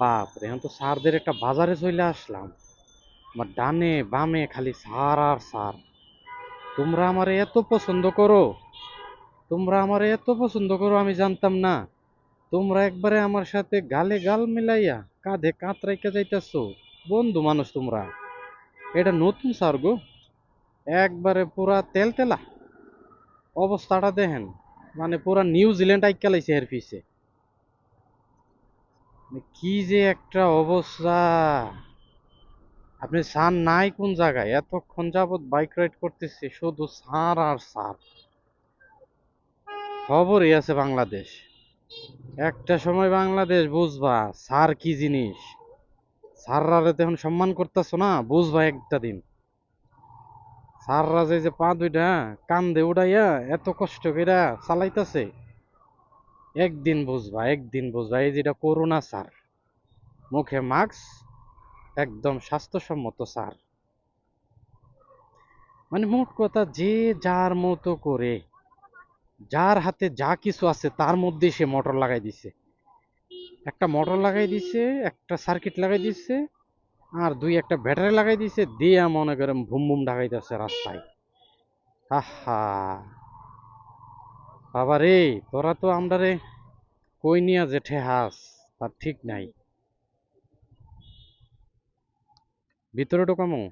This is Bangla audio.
বাপ রে এখন তো সারদের একটা বাজারে চলে আসলাম। আমার ডানে বামে খালি সার আর সার তোমরা আমার এত পছন্দ করো? তোমরা আমার এত পছন্দ করো আমি জানতাম না। তোমরা একবারে আমার সাথে গালে গাল মিলাইয়া কাঁধে কাঁধ রাইকা যাইতাছো। বন্ধু মানুষ তোমরা। এটা নতুন সার গো। একবারে পুরা তেল তেলা অবস্থাটা দেখেন। মানে পুরা নিউজিল্যান্ড আইকা লাইছে এর পিছে। কি যে একটা অবস্থা। আপনি সার নাই কোন জায়গায়? এতক্ষণ যাবৎ বাইক রাইড করতেছি, শুধু সার আর সার খবরই আছে বাংলাদেশ। একটা সময় বাংলাদেশ বুঝবা সার কি জিনিস? সাররারে তো এখন সম্মান করতেছো না, বুঝবা একটা দিন। সাররা যে যে পা দুইটা, কান্দে উড়াইয়া এত কষ্ট কইরা চালাইতাছে। একদিন বুঝবা একদিন বুঝবা, এই যেটা করোনা সার মুখে মাস্ক, একদম স্বাস্থ্যসম্মত সার মানে মোট কথা যে যার মতো করে, যার হাতে যা কিছু আছে তার মধ্যে সে মোটর লাগাই দিছে। একটা মোটর লাগাই দিছে, একটা সার্কিট লাগাই দিছে, আর দুই একটা ব্যাটারি লাগাই দিছে, দিয়া মনে করেন ভুম ভুম ঢাকাইতেছে রাস্তায়। আহা! বাবা রে, তোরা তো আমরা রে কই নিয়া জেঠে হাস তার ঠিক নাই। ভিতরে ঢোকামো?